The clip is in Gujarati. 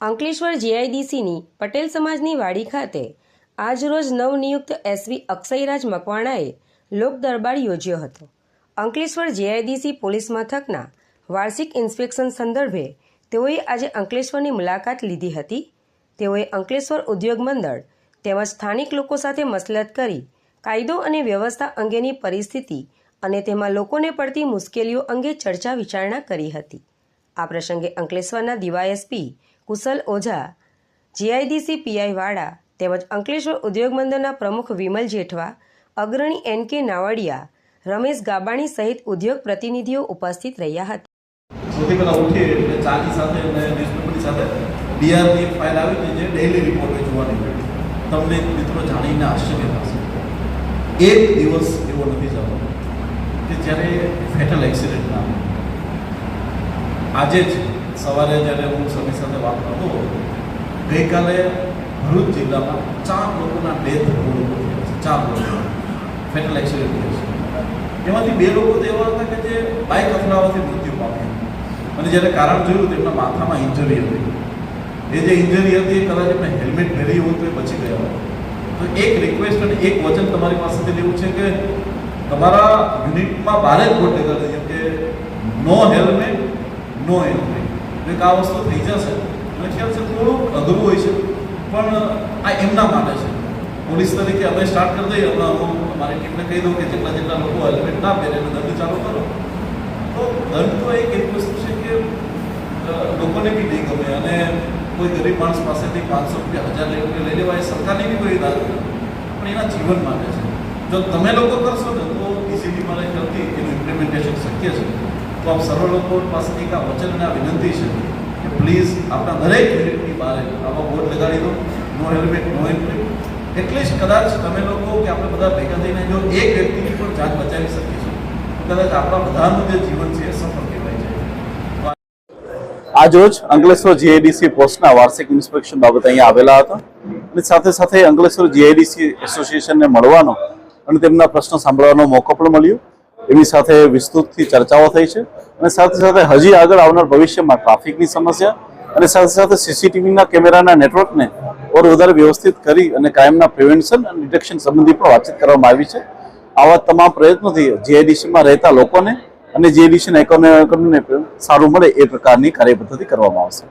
અંકલેશ્વર જીઆઈડીસીની પટેલ સમાજની વાડી ખાતે આજરોજ નવનિયુક્ત એસવી અક્ષયરાજ મકવાણાએ લોક દરબાર યોજ્યો હતો. અંકલેશ્વર જીઆઈડીસી પોલીસ મથકના વાર્ષિક ઇન્સ્પેક્શન સંદર્ભે તેઓએ આજે અંકલેશ્વરની મુલાકાત લીધી હતી. તેઓએ અંકલેશ્વર ઉદ્યોગ મંડળ તેમજ સ્થાનિક લોકો સાથે મસલત કરી કાયદો અને વ્યવસ્થા અંગેની પરિસ્થિતિ અને તેમાં લોકોને પડતી મુશ્કેલીઓ અંગે ચર્ચા વિચારણા કરી હતી. આ પ્રસંગે અંકલેશ્વરના DYSP Kushal Ojha, GIDC PI Vada તેમજ અંકલેશ્વર ઉદ્યોગ મંડળના પ્રમુખ વિમલ જેઠવા, અગ્રણી એન કે નાવડિયા, રમેશ ગાબાણી સહિત ઉદ્યોગ પ્રતિનિધિઓ ઉપસ્થિત રહ્યા હતા તમને મિત્રો જાણીને આશ્ચર્ય થશે એક દિવસ એવો નથી જતો કે જ્યારે ફેટલ એક્સિડન્ટ. આજે જ સવારે જ્યારે હું સમી સાથે વાત કરતો ગઈકાલે ભરૂચ જિલ્લામાં ચાર લોકોના ડેથ ચાર લોકો ફેટલ એક્સિડન્ટ એમાંથી બે લોકો તો એવા હતા કે જે બાઇક અથડાવાથી મૃત્યુ પામ્યા. અને જ્યારે કારણ જોયું તો એમના માથામાં ઇન્જરી હતી. એ જે ઇન્જરી હતી એ કદાચ એમને હેલ્મેટ પહેરી હોય તો એ બચી ગયા હોય. તો એક રિક્વેસ્ટ અને એક વચન તમારી પાસેથી લેવું છે કે તમારા યુનિટમાં બારે જ કરે જેમ કે નો હેલ્મેટ નો એમ એક આ વસ્તુ થઈ જશે. મને ખ્યાલ છે થોડુંક અઘરું હોય છે, પણ આ એમના માટે છે. પોલીસ તરીકે અમે સ્ટાર્ટ કરી દઈએ. હમણાં હું મારી ટીમને કહી દઉં કે જેટલા જેટલા લોકો હેલ્મેટ ના પહેરે એને દંડ ચાલુ કરો. તો દંડ તો એક એવી વસ્તુ છે કે લોકોને બી નહીં ગમે અને કોઈ ગરીબ માણસ પાસેથી પાંચસો રૂપિયા, હજાર રૂપિયા લઈ લેવા એ સરકારની બી કોઈ દાદ પણ એના જીવન માટે છે. જો તમે લોકો કરશો ને, તો ઇઝીલી મારે ખ્યાલથી એનું ઇમ્પ્લિમેન્ટેશન શક્ય છે. તો આપ સર્વ લોકો પાસેથી આ વચન અને આ વિનંતી છે કે પ્લીઝ આપણા દરેક યુનિટની બહાર આવા બોર્ડ લગાડી દો. No helmet no entry at least કદાચ તમે લોકો કે આપણે બધા ભેગા થઈને જો એક વ્યક્તિની પણ જાન બચાવી શકીશું કદાચ આપણા બધાનું જે જીવન છે એ સફળ આજરોજ અંકલેશ્વર જીઆઈડીસી પોસ્ટના વાર્ષિક ઇન્સ્પેક્શન બાબતે અહીંયા આવેલા હતા. અને સાથે સાથે અંકલેશ્વર જીઆઈડીસી એસોસિએશનને મળવાનો અને તેમના પ્રશ્નો સાંભળવાનો મોકો પણ મળ્યો. એમની સાથે વિસ્તૃતથી ચર્ચાઓ થઈ છે અને સાથે સાથે હજી આગળ આવનાર ભવિષ્યમાં ટ્રાફિકની સમસ્યા અને સાથે સાથે સીસીટીવીના કેમેરાના નેટવર્કને ઓર વધારે વ્યવસ્થિત કરી અને કાયમના પ્રિવેન્શન અને ડિટેક્શન સંબંધી પણ વાતચીત કરવામાં આવી છે. આવા તમામ પ્રયત્નોથી જીઆઈડીસીમાં રહેતા લોકોને અને જીઆઈડીસીના એકમને સારું મળે એ પ્રકારની કાર્યપદ્ધતિ કરવામાં આવશે.